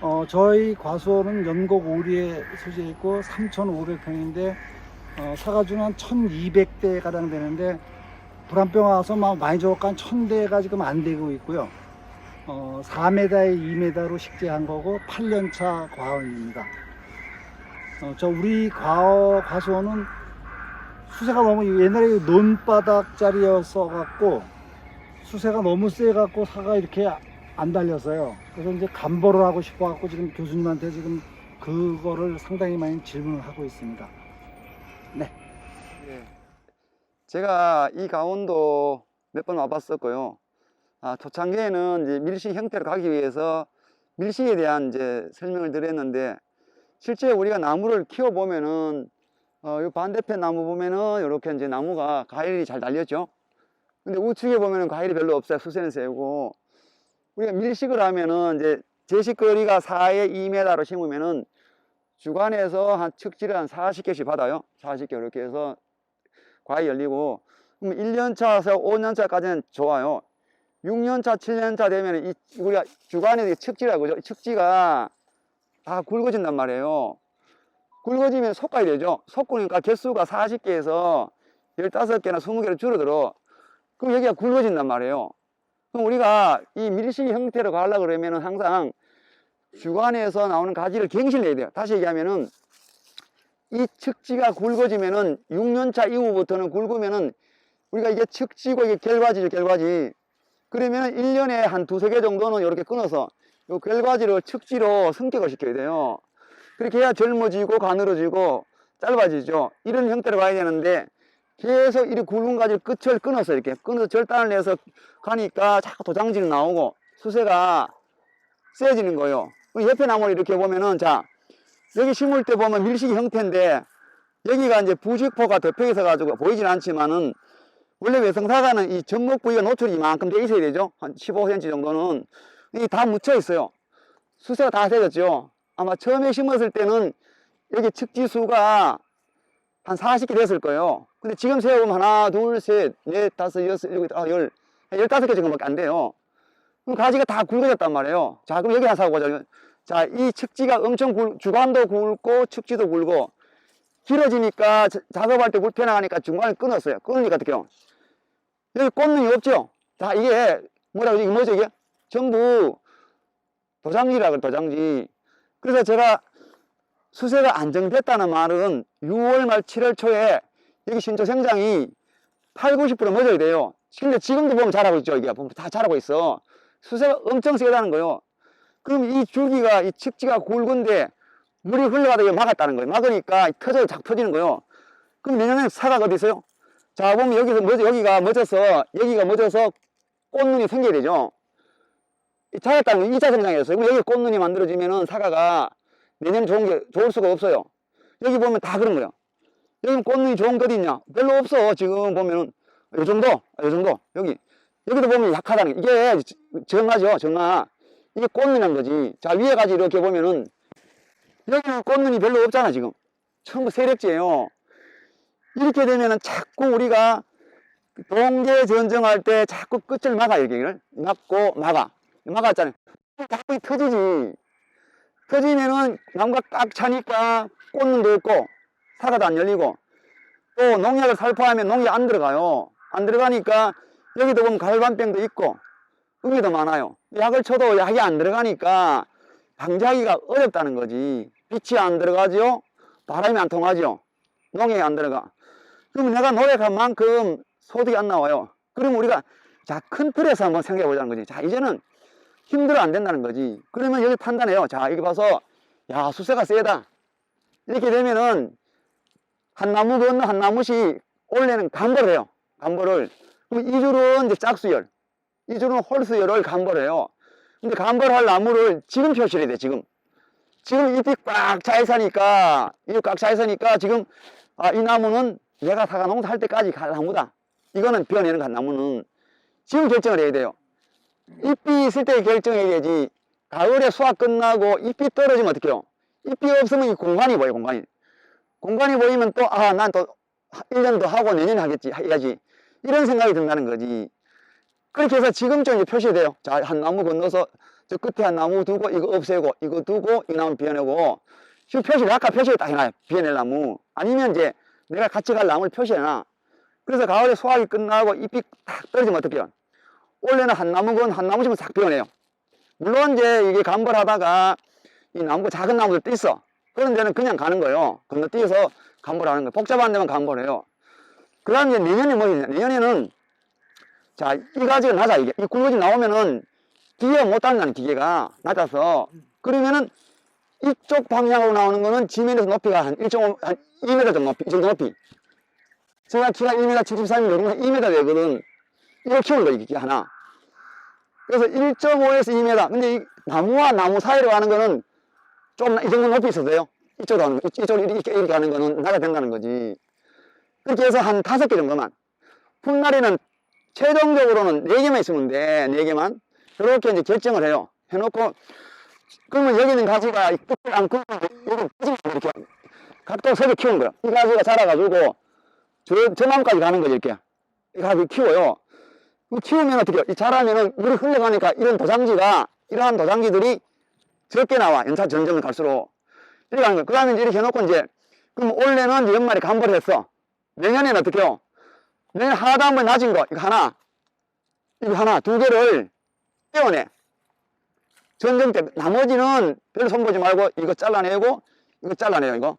어, 저희 과수원은 연곡 오리에 소재해 있고 3,500평인데 어, 사과주는 한 1,200대 가량 되는데 불안병 와서 막 많이 죽었고 한 1,000대가 지금 안 되고 있고요. 어, 4m에 2m로 식재한 거고 8년차 과원입니다. 어, 저 우리 과, 과수원은 수세가 너무 옛날에 논바닥짜리였어 갖고 수세가 너무 세 갖고 사가 이렇게 안 달렸어요. 그래서 이제 감보를 하고 싶어 갖고 지금 교수님한테 지금 그거를 상당히 많이 질문을 하고 있습니다. 예. 제가 이 강원도 몇 번 와봤었고요. 아, 초창기에는 이제 밀식 형태로 가기 위해서 밀식에 대한 이제 설명을 드렸는데 실제 우리가 나무를 키워 보면은 어, 요 반대편 나무 보면은 이렇게 이제 나무가 과일이 잘 달렸죠. 근데 우측에 보면은 과일이 별로 없어요. 수세는 세고 우리가 밀식을 하면은 이제 제식거리가 4에 2m로 심으면은 주간에서 한 측지를 한 40개씩 받아요. 40개 이렇게 해서 과일 열리고 그럼 1년차에서 5년차까지는 좋아요. 6년차, 7년차 되면 이 우리가 주간에 측지라고 그러죠. 이 측지가 다 굵어진단 말이에요. 굵어지면 속가야 되죠. 속구니까 개수가 40개에서 15개나 20개로 줄어들어. 그럼 여기가 굵어진단 말이에요. 그럼 우리가 이 밀식 형태로 가려고 그러면은 항상 주관에서 나오는 가지를 갱신해야 돼요. 다시 얘기하면은 이 측지가 굵어지면은 6년차 이후부터는 굵으면은 우리가 이게 측지고 이게 결과지죠, 결과지. 그러면은 1년에 한 두세 개 정도는 이렇게 끊어서 요 결과지를 측지로 성격을 시켜야 돼요. 그렇게 해야 젊어지고 가늘어지고 짧아지죠. 이런 형태로 가야 되는데 계속 이렇게 굵은 가지를 끝을 끊어서 이렇게 끊어서 절단을 내서 가니까 자꾸 도장질이 나오고 수세가 세지는 거예요. 옆에 나무를 이렇게 보면은 자 여기 심을 때 보면 밀식이 형태인데 여기가 이제 부직포가 덮여 있어 가지고 보이진 않지만은 원래 외성사과는 이 접목 부위가 노출이 이만큼 돼 있어야 되죠. 한 15cm 정도는 이 다 묻혀 있어요. 수세가 다 세졌죠. 아마 처음에 심었을 때는 여기 측지수가 한 40개 됐을 거예요. 근데 지금 세어보면 하나, 둘, 셋, 넷, 다섯, 여섯, 일곱, 아, 열, 열다섯 개 정도밖에 안 돼요. 그럼 가지가 다 굵어졌단 말이에요. 자, 그럼 여기 하나 사고 보자. 자, 이 측지가 엄청 굵, 주관도 굵고 측지도 굵고 길어지니까 자- 작업할 때 불편하니까 중간에 끊었어요. 끊으니까 어떡해요? 여기 꽂는 게 없죠? 자, 이게 뭐라 그러지? 이게 뭐죠, 이게? 전부 도장지라 그래, 도장지. 그래서 제가 수세가 안정됐다는 말은 6월 말 7월 초에 여기 신초 생장이 8, 90% 멎어야 돼요. 근데 지금도 보면 자라고 있죠. 이게 보면 다 자라고 있어. 수세가 엄청 세다는 거예요. 그럼 이 줄기가 이 측지가 굵은데 물이 흘러가다 이거 막았다는 거예요. 막으니까 터져서 작 터지는 거예요. 그럼 내년에 사과가 어디 있어요? 자 보면 여기서 멎어, 여기가 멎어서 여기가 멎어서 꽃눈이 생겨야 되죠. 이 자랐다는 건 2차 성장이었어요. 그럼 여기 꽃눈이 만들어지면은 사과가 내년 좋은 게 좋을 수가 없어요. 여기 보면 다 그런 거예요. 여기 꽃눈이 좋은 게 어디 있냐? 별로 없어. 지금 보면은 요 정도, 요 정도. 여기 여기도 보면 약하다는 게 이게 정화죠, 정화. 이게 꽃눈이란 거지. 자 위에 가지 이렇게 보면은 여기는 꽃눈이 별로 없잖아 지금. 전부 세력지예요. 이렇게 되면은 자꾸 우리가 동계 전정할 때 자꾸 끝을 막아 여기를 막고 막아 막았잖아요. 자꾸 터지지. 터지면은 나무가 꽉 차니까 꽃눈도 없고 사과도 안 열리고 또 농약을 살포하면 농약 안 들어가요. 안 들어가니까 여기도 보면 갈반병도 있고 응이도 많아요. 약을 쳐도 약이 안 들어가니까 방지하기가 어렵다는 거지. 빛이 안 들어가죠. 바람이 안 통하죠. 농약이 안 들어가. 그럼 내가 노력한 만큼 소득이 안 나와요. 그럼 우리가 자, 큰 틀에서 한번 생각해 보자는 거지. 자, 이제는 힘들어 안 된다는 거지. 그러면 여기 판단해요. 자, 여기 봐서 야, 수세가 세다. 이렇게 되면은 한 나무 건너 한 나무씩 올해는 감벌을 해요. 감벌을. 그럼 이 줄은 이제 짝수열, 이 줄은 홀수열을 감벌을 해요. 근데 감벌할 나무를 지금 표시를 해야 돼, 지금. 지금 잎이 꽉 차 있으니까, 잎이 꽉 차 있으니까 지금 아, 이 나무는 내가 사과 농사 할 때까지 갈 나무다. 이거는 비워내는 간 나무는 지금 결정을 해야 돼요. 잎이 있을 때 결정해야지. 가을에 수확 끝나고 잎이 떨어지면 어떡해요? 잎이 없으면 이 공간이 보여, 공간이. 공간이 보이면 또, 아, 난 또 1년 더 하고 내년에 하겠지, 해야지. 이런 생각이 든다는 거지. 그렇게 해서 지금쯤 이제 표시돼요. 자, 한 나무 건너서 저 끝에 한 나무 두고 이거 없애고 이거 두고 이 나무 비워내고 지금 표시를 아까 표시를 딱 해놔요. 비워낼 나무. 아니면 이제 내가 같이 갈 나무를 표시해놔. 그래서 가을에 수확이 끝나고 잎이 딱 떨어지면 어떡해요? 원래는 한 나무건 한 나무씩은 싹 비워내요. 물론 이제 이게 감벌하다가 이 나무가 작은 나무들 있어. 그런 데는 그냥 가는 거예요. 건너뛰어서 감벌하는 거예요. 복잡한 데만 감벌해요. 그 다음에 이제 내년에 뭐냐. 내년에는 자, 이 가지가 낮아. 이게. 이 굵어지 나오면은 기계가 못 따라가는 기계가 낮아서 그러면은 이쪽 방향으로 나오는 거는 지면에서 높이가 한 1.5, 한 2m 정도 높이, 이 정도 높이. 제가 키가 1m 73이 넘으면 2m 되거든. 이걸 키우는 거야, 이게 하나. 그래서 1.5에서 2m. 근데 이 나무와 나무 사이로 가는 거는 좀 이 정도 높이 있어도 돼요. 이쪽으로 가는 거, 이쪽으로 이렇게, 이렇게 가는 거는 나가 된다는 거지. 그렇게 해서 한 다섯 개 정도만. 풋나리는 최종적으로는 네 개만 있으면 돼. 네 개만. 그렇게 이제 결정을 해요. 해놓고, 그러면 여기 있는 가지가 이 끝을 안 끊고, 여기 이렇게 각도 서로 키우는 거야. 이 가지가 자라가지고, 저, 저 나무까지 가는 거지, 이렇게. 이 가지 키워요. 그 키우면 어떻게 해요? 이 자라면은 물이 흘러가니까 이런 도장지가, 이러한 도장지들이 적게 나와. 연차 점점 갈수록. 이렇게 하는 거예요. 그 다음에 이렇게 해놓고 이제, 그럼 올해는 이제 연말에 감벌을 했어. 내년에는 어떻게 해요? 내년 하나도 한번 낮은 거, 이거 하나, 이거 하나, 두 개를 떼어내. 전정 때, 나머지는 별 손보지 말고 이거 잘라내고, 이거 잘라내요, 이거.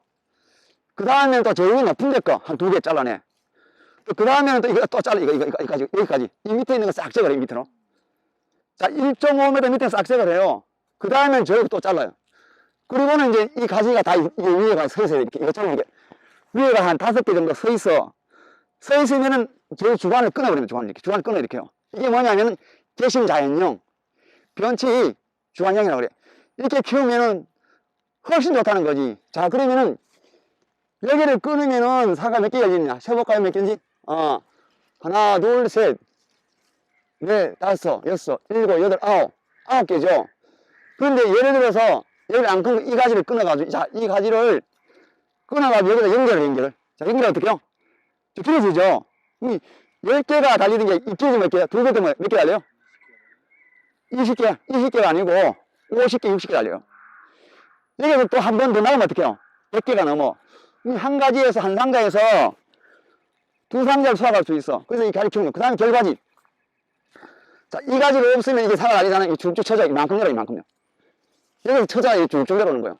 그 다음에는 또 제일 높은 데 거, 한 두 개 잘라내. 그 다음에는 또 이거 또 잘라, 이거, 이거, 여기까지, 여기까지. 이 밑에 있는 거 싹 제거해, 이 밑으로. 자, 1.5m 밑에 싹 제거를 해요. 그 다음에는 저기 또 잘라요. 그리고는 이제 이 가지가 다 이- 이 위에가 서 있어요, 이렇게. 이것처럼 이렇게. 위에가 한 다섯 개 정도 서 있어. 서 있으면은 저 주관을 끊어버립니다. 주관을 이렇게. 주관을 끊어 이렇게 해요. 이게 뭐냐면은 개심 자연용. 변치 주관형이라고 그래. 이렇게 키우면은 훨씬 좋다는 거지. 자, 그러면은 여기를 끊으면은 사과 몇 개가 있냐? 세볼까요? 몇 개인지? 어. 하나, 둘, 셋, 넷, 다섯, 여섯, 일곱, 여덟, 아홉. 아홉 개죠. 그런데 예를 들어서 여기 안 끊고 이 가지를 끊어가지고, 자, 이 가지를 끊어가지고 여기다 연결을, 연결을. 자, 연결 어떻게 해요? 저 길어지죠? 이 10개가 달리는 게, 이 길어지 몇 개야? 두개 되면 몇개 달려요? 20개, 20개가 아니고 50개, 60개 달려요. 여기서 또 한 번 더 나오면 어떡해요? 100개가 넘어. 이한 가지에서, 한 상자에서 두 상자를 수확할 수 있어. 그래서 이 가지 키우는 거. 그 다음에 결과지. 자, 이 가지가 없으면 이게 사가 아니잖아요. 이 쭉쭉 쳐져. 이만큼 열어, 이만큼요. 쳐져야 이게 쭉쭉 내려오는 거예요.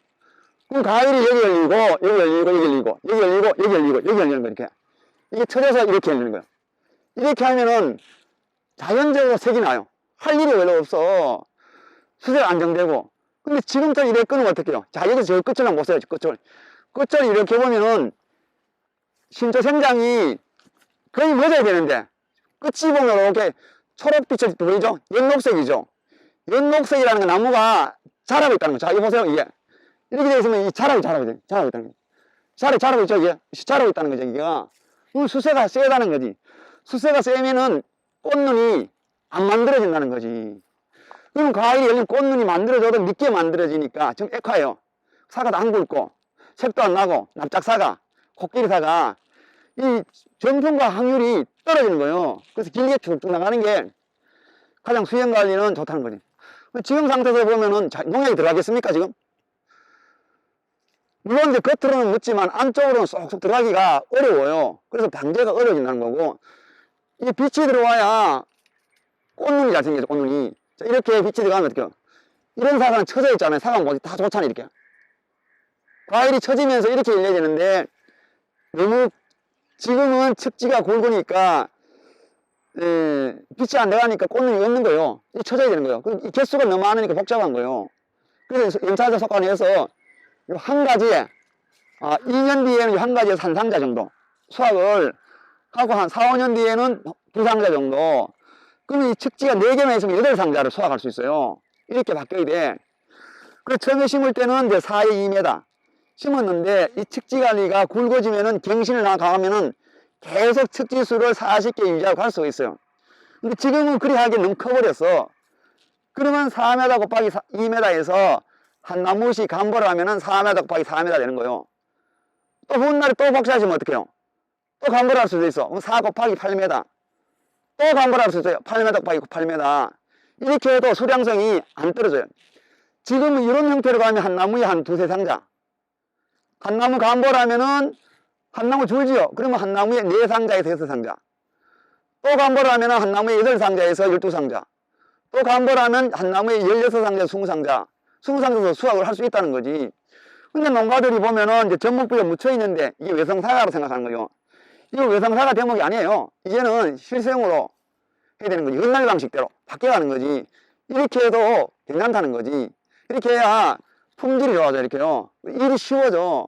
그럼 가을이 여기 열리고, 여기 열리고, 여기 열리고, 여기 열리고, 여기 열리고, 여기 열리는 거 이렇게. 이게 쳐져서 이렇게 열리는 거예요. 이렇게 하면은 자연적으로 색이 나요. 할 일이 별로 없어. 수세가 안정되고. 근데 지금부터 이렇게 끊으면 어떡해요? 자, 여기서 저 끝을 한번 보세요. 끝을. 끝을 이렇게 보면은 신초 생장이 거의 멎어야 되는데 끝이 보면 이렇게 초록빛을 보이죠? 연녹색이죠? 연녹색이라는 건 나무가 자라고 있다는 거죠. 자, 이거 보세요. 이게. 이렇게 되어 있으면 이 자라고, 자라고, 있- 자라고 있다는 거죠. 자라, 자라고 있죠? 이게. 자라고 있다는 거죠. 이게가. 그럼 수세가 세다는 거지. 수세가 세면은 꽃눈이 안 만들어진다는 거지. 그럼 과일이 열린 꽃눈이 만들어져도 늦게 만들어지니까 지금 액화예요. 사과도 안 굵고, 색도 안 나고, 납작사과, 코끼리사가 이 정품과 확률이 떨어지는 거예요. 그래서 길게 쭉쭉 나가는 게 가장 수영 관리는 좋다는 거지. 지금 상태에서 보면은 자, 농약이 들어가겠습니까, 지금? 물론 이제 겉으로는 묻지만 안쪽으로는 쏙쏙 들어가기가 어려워요. 그래서 방제가 어려워진다는 거고, 이 빛이 들어와야 꽃눈이 잘 생겨져, 꽃눈이. 자, 이렇게 빛이 들어가면 어떡해요? 이런 사과는 처져 있잖아요. 사과 모이 다 좋잖아요, 이렇게. 과일이 처지면서 이렇게 열려야 되는데, 너무, 지금은 측지가 굵으니까, 에, 빛이 안 들어가니까 꽃눈이 없는 거예요. 이 처져야 되는 거예요. 이 개수가 너무 많으니까 복잡한 거예요. 그래서 연차적 속관에서 한 가지에, 아, 2년 뒤에는 한 가지에서 한 상자 정도 수확을 하고 한 4, 5년 뒤에는 두 상자 정도. 그러면 이 측지가 4개만 있으면 8상자를 수확할 수 있어요. 이렇게 바뀌어야 돼. 그래서 처음에 심을 때는 이제 4에 2m 심었는데 이 측지 관리가 굵어지면은 갱신을 나가면은 계속 측지수를 40개 유지하고 갈 수가 있어요. 근데 지금은 그리 하기 너무 커버렸어. 그러면 4m 곱하기 2m에서 한 나무씩 감벌을 하면은 4m 곱하기 4m 되는 거예요. 또 훗날에 또 복사하시면 어떡해요? 또 감벌할 수도 있어. 그럼 4 곱하기 8m. 또 감벌할 수도 있어요. 8m 곱하기 8m. 이렇게 해도 수량성이 안 떨어져요. 지금 이런 형태로 가면 한 나무에 한 두세 상자. 한 나무 간보라면은 한 나무 줄지요. 그러면 한 나무에 네 상자에서 여섯 상자. 또 간보라면 한 나무에 여덟 상자에서 열두 상자. 또 간보라면 한 나무에 열여섯 상자, 스무 상자. 스무 상자에서 수확을 할 수 있다는 거지. 근데 농가들이 보면은 이제 전목부에 묻혀 있는데 이게 외성사과로 생각하는 거예요. 이거 외성사과 대목이 아니에요. 이제는 실생으로 해야 되는 거지. 옛날 방식대로 바뀌어가는 거지. 이렇게 해도 괜찮다는 거지. 이렇게 해야 품질이 좋아져, 이렇게요. 일이 쉬워져.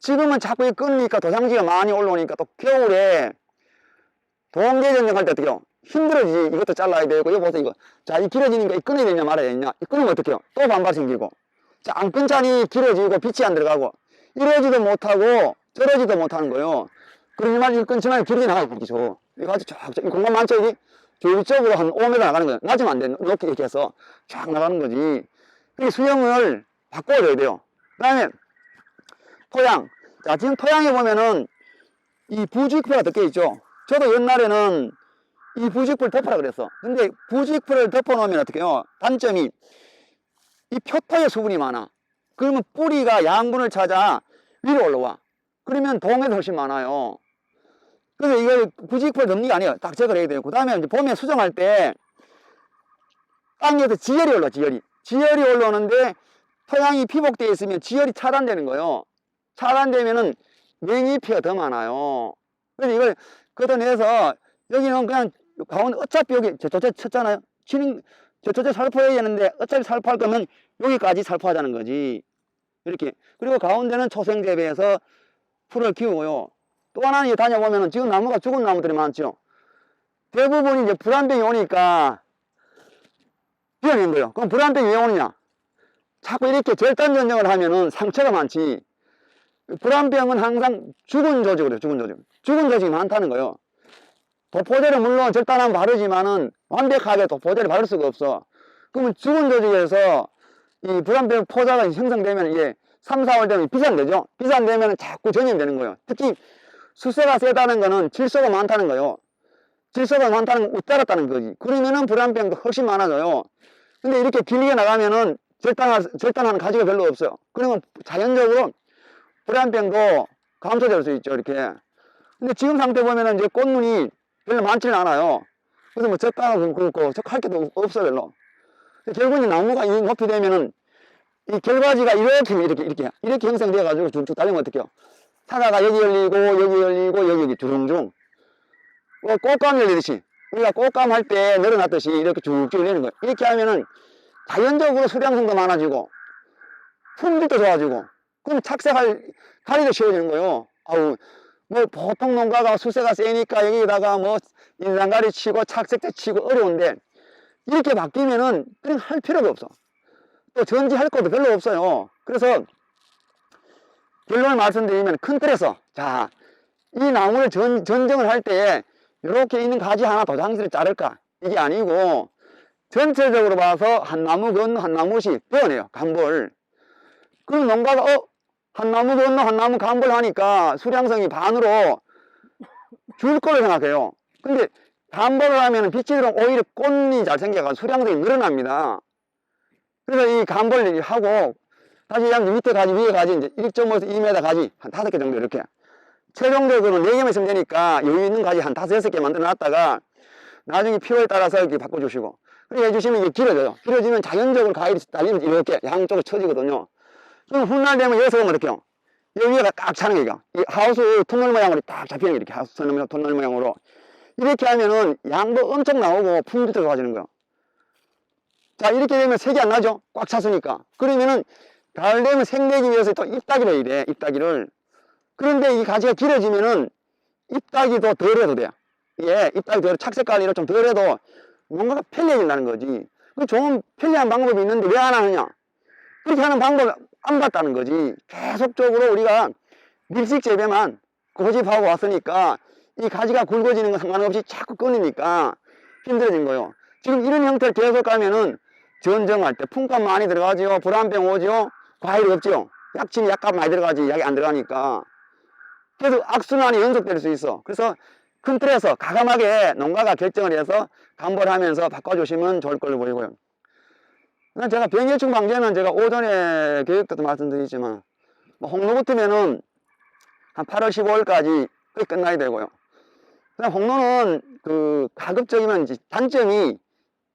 지금은 자꾸 이 끊으니까 도장지가 많이 올라오니까 또 겨울에 동계 전쟁할 때 어떻게요? 힘들어지지. 이것도 잘라야 되고, 이거 보세요, 이거. 자, 이 길어지니까 이 끊어야 되냐 말아야 되냐. 이 끊으면 어떡해요? 또 반발 생기고. 자, 안 끊자니 길어지고 빛이 안 들어가고. 이러지도 못하고 저러지도 못하는 거예요. 그러지만 이 끊지만 길게 나가고 그렇죠. 이거 아주 쫙, 공간 많죠, 여기? 저쪽으로 한 5m 나가는 거예요. 낮으면 안 돼. 높게 이렇게 해서 쫙 나가는 거지. 이 수영을 바꿔줘야 돼요. 그 다음에 토양. 자, 지금 토양에 보면은 이 부직포가 덮여 있죠. 저도 옛날에는 이 부직포를 덮으라 그랬어. 근데 부직포를 덮어 놓으면 어떻게 해요? 단점이 이 표토에 수분이 많아. 그러면 뿌리가 양분을 찾아 위로 올라와. 그러면 동에도 훨씬 많아요. 그래서 이걸 부직포를 덮는 게 아니에요. 딱 제거를 해야 돼요. 그 다음에 이제 봄에 수정할 때 땅에서 지열이 올라, 지열이. 지열이 올라오는데 토양이 피복되어 있으면 지열이 차단되는 거예요. 차단 되면은 냉이피가 더 많아요. 그래서 이걸 걷어내서 여기는 그냥 가운데 어차피 여기 저쪽에 쳤잖아요. 치는 저쪽에 살포해야 되는데 어차피 살포할 거면 여기까지 살포하자는 거지. 이렇게. 그리고 가운데는 초생 재배해서 풀을 키우고요. 또 하나는 다녀보면은 지금 나무가 죽은 나무들이 많죠. 대부분이 이제 불안병이 오니까 비어낸 거예요. 그럼 불안병이 왜 오느냐? 자꾸 이렇게 절단 전쟁을 하면은 상처가 많지. 불안병은 항상 죽은 조직으로 죽은 조직. 죽은 조직이 많다는 거예요. 도포제를 물론 절단하면 바르지만은 완벽하게 도포제를 바를 수가 없어. 그러면 죽은 조직에서 이 불안병 포자가 형성되면 이게 3, 4월 되면 비산되죠. 비산되면 자꾸 전염되는 거예요. 특히 수세가 세다는 거는 질소가 많다는 거예요. 질소가 많다는 건 웃따랐다는 거지. 그러면은 불안병도 훨씬 많아져요. 근데 이렇게 길게 나가면은 절단하, 절단하는 가지가 별로 없어요. 그러면 자연적으로 불안병도 감소될 수 있죠, 이렇게. 근데 지금 상태 보면은 이제 꽃눈이 별로 많지는 않아요. 그래서 뭐 젓가락은 그렇고, 젓할 게도 없어, 별로. 결국은 이 나무가 이 높이 되면은 이 결과지가 이렇게, 이렇게, 이렇게, 이렇게 형성돼 가지고 쭉쭉 달리면 어떡해요? 사과가 여기 열리고, 여기 열리고, 여기, 여기 주렁주렁. 뭐 꽃감 열리듯이. 우리가 꽃감 할 때 늘어났듯이 이렇게 쭉쭉 열리는 거예요. 이렇게 하면은 자연적으로 수량성도 많아지고, 품질도 좋아지고, 그럼 착색할 다리도 쉬워지는 거예요. 아우, 뭐 보통 농가가 수세가 세니까 여기다가 뭐 인상가리 치고 착색제 치고 어려운데 이렇게 바뀌면은 그냥 할 필요가 없어. 또 전지할 것도 별로 없어요. 그래서 결론을 말씀드리면 큰 틀에서 자, 이 나무를 전, 전정을 할때 이렇게 있는 가지 하나 도장지를 자를까? 이게 아니고 전체적으로 봐서 한 나무 건너 한 나무씩 베어내요. 간볼. 그럼 농가가 어? 한 나무 건너 한 나무 간볼 하니까 수량성이 반으로 줄 거를 생각해요. 근데 간볼을 하면 빛이 들어오면 오히려 꽃이 잘 생겨가 수량성이 늘어납니다. 그래서 이 간볼 하고 다시 양 밑에 가지 위에 가지 이제 1.5에서 2m 가지 한 다섯 개 정도 이렇게 최종적으로는 4개만 있으면 되니까 여유 있는 가지 한 다섯 여섯 개 만들어 놨다가 나중에 필요에 따라서 이렇게 바꿔주시고 그렇게 해주시면 이게 길어져요. 길어지면 자연적으로 가위를 달리면 이렇게 양쪽으로 쳐지거든요. 그럼 훗날 되면 여기서 보면 이렇게요. 여기 위에가 딱 차는 거이 하우스 터널 모양으로 딱 잡히는 게 이렇게 하우스 터널, 터널 모양으로. 이렇게 하면은 양도 엄청 나오고 품질도 좋아지는 거예요. 자, 이렇게 되면 색이 안 나죠? 꽉 찼으니까. 그러면은 가을 되면 색 내기 위해서 또 잎따기를 돼, 잎따기를. 그런데 이 가지가 길어지면은 잎따기도 덜 해도 돼요. 예, 잎따기 덜, 착색 관리를 좀덜 해도 뭔가가 편리해진다는 거지. 그 좋은 편리한 방법이 있는데 왜 안 하느냐? 그렇게 하는 방법을 안 봤다는 거지. 계속적으로 우리가 밀식 재배만 고집하고 왔으니까 이 가지가 굵어지는 건 상관없이 자꾸 끊으니까 힘들어진 거예요. 지금 이런 형태를 계속 가면은 전정할 때 품값 많이 들어가지요. 불안병 오지요. 과일이 없지요. 약침이 약간 많이 들어가지 약이 안 들어가니까. 그래서 악순환이 연속될 수 있어. 그래서 큰 틀에서 가감하게 농가가 결정을 해서 간보를 하면서 바꿔주시면 좋을 걸로 보이고요. 그다음 제가 병해충 방제는 제가 오전에 교육 때도 말씀드리지만 뭐 홍로 붙으면은 한 8월 15일까지 거의 끝나야 되고요. 그다음 홍로는 그 가급적이면 단점이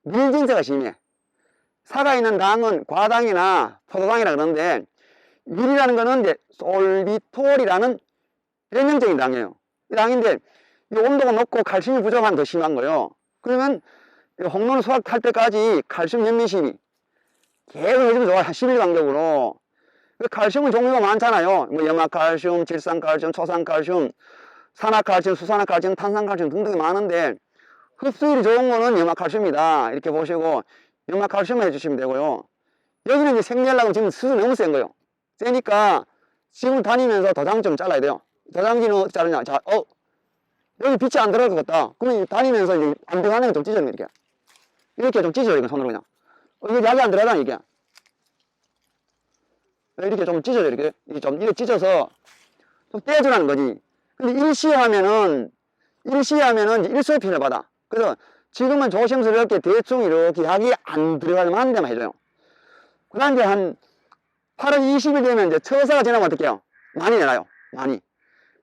밀진세가 심해. 사가 있는 당은 과당이나 포도당이라 그러는데 밀이라는 거는 이제 솔비톨이라는 변형적인 당이에요. 이 당인데 이 온도가 높고 칼슘이 부족하면 더 심한 거예요. 그러면 이 홍로는 수확할 때까지 칼슘 연민심이 계속 해주면 좋아요. 한 10일 간격으로. 그 칼슘은 종류가 많잖아요. 뭐 염화칼슘, 질산칼슘, 초산칼슘, 산화칼슘, 수산화칼슘, 탄산칼슘 등등이 많은데 흡수율이 좋은 거는 염화칼슘이다. 이렇게 보시고 염화칼슘 해주시면 되고요. 여기는 이제 생리하려고 지금 수준 너무 센 거예요. 세니까 지금 다니면서 도장 좀 잘라야 돼요. 도장지는 어떻게 자르냐. 자, 어, 여기 빛이 안 들어갈 것 같다. 그러면 다니면서 이제 안 들어가는 거좀 찢어요, 이렇게. 이렇게 좀 찢어요, 이거 손으로 그냥. 어, 이게 약이 안 들어가잖아, 이게. 이렇게 좀 찢어져, 이렇게. 좀, 이렇게 찢어서 좀 떼주라는 거지. 근데 일시하면은, 일시하면은 이제 일소편을 받아. 그래서 지금은 조심스럽게 대충 이렇게 약이 안 들어가면 한 대만 해줘요. 그 다음 이제 한 8월 20일 되면 이제 처사가 지나면 어떻게 해요? 많이 내놔요. 많이.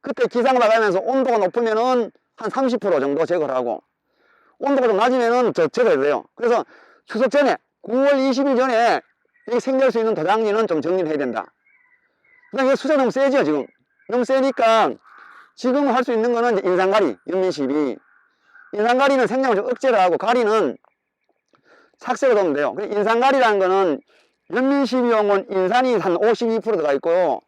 그때 기상 나가면서 온도가 높으면은 한 30% 정도 제거를 하고 온도가 좀 낮으면은 저 제거해야 돼요. 그래서 추석 전에 9월 20일 전에 이 생길 수 있는 도장지는 좀 정리를 해야 된다. 그다음 이게 수저 너무 세죠 지금. 너무 세니까 지금 할 수 있는 거는 인상가리, 연민시비. 인상가리는 생장을 좀 억제를 하고 가리는 착색을 넣으면 돼요. 인상가리라는 거는 연민시비용은 인산이 한 52% 들어가 있고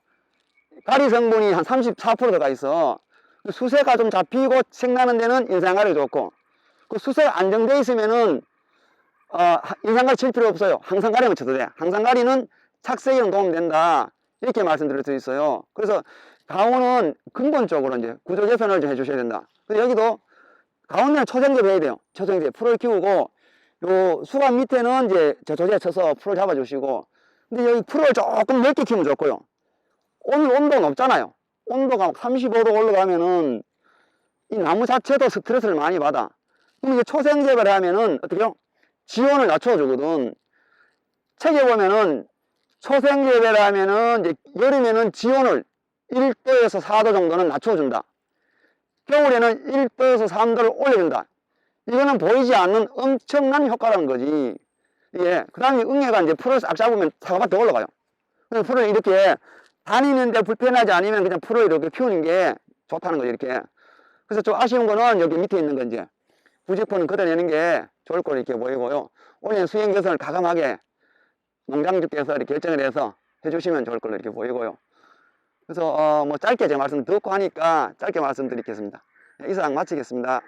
가리 성분이 한 34% 들어가 있어. 그 수세가 좀 잡히고 색나는 데는 인상가리 좋고 그 수세가 안정돼 있으면은 어, 하- 인상가리 칠 필요 없어요. 항상가리만 쳐도 돼. 항상가리는 착색에는 도움 된다. 이렇게 말씀드릴 수 있어요. 그래서 가온은 근본적으로 이제 구조 개선을 좀 해주셔야 된다. 근데 여기도 가온에는 초생제 해야 돼요. 초생제 풀을 키우고 요 수갑 밑에는 이제 저 조제 쳐서 풀을 잡아주시고 근데 여기 풀을 조금 넓게 키우면 좋고요. 오늘 온도가 높잖아요. 온도가 35도 올라가면은 이 나무 자체도 스트레스를 많이 받아. 그럼 이게 초생재배를 하면은 어떻게요? 지온을 낮춰주거든. 책에 보면은 초생재배를 하면은 이제 여름에는 지온을 1도에서 4도 정도는 낮춰준다. 겨울에는 1도에서 3도를 올려준다. 이거는 보이지 않는 엄청난 효과라는 거지. 예. 그 다음에 응애가 이제 풀을 싹 잡으면 사과밭 더 올라가요. 그래서 풀을 이렇게 다니는데 불편하지 않으면 그냥 풀을 이렇게 키우는 게 좋다는 거죠, 이렇게. 그래서 좀 아쉬운 거는 여기 밑에 있는 건 이제 부직포는 걷어내는 게 좋을 거로 이렇게 보이고요. 올해는 수행 개선을 가감하게 농장주께서 이렇게 결정을 해서 해주시면 좋을 걸로 이렇게 보이고요. 그래서 어, 뭐 짧게 제 말씀 듣고 하니까 짧게 말씀드리겠습니다. 이상 마치겠습니다.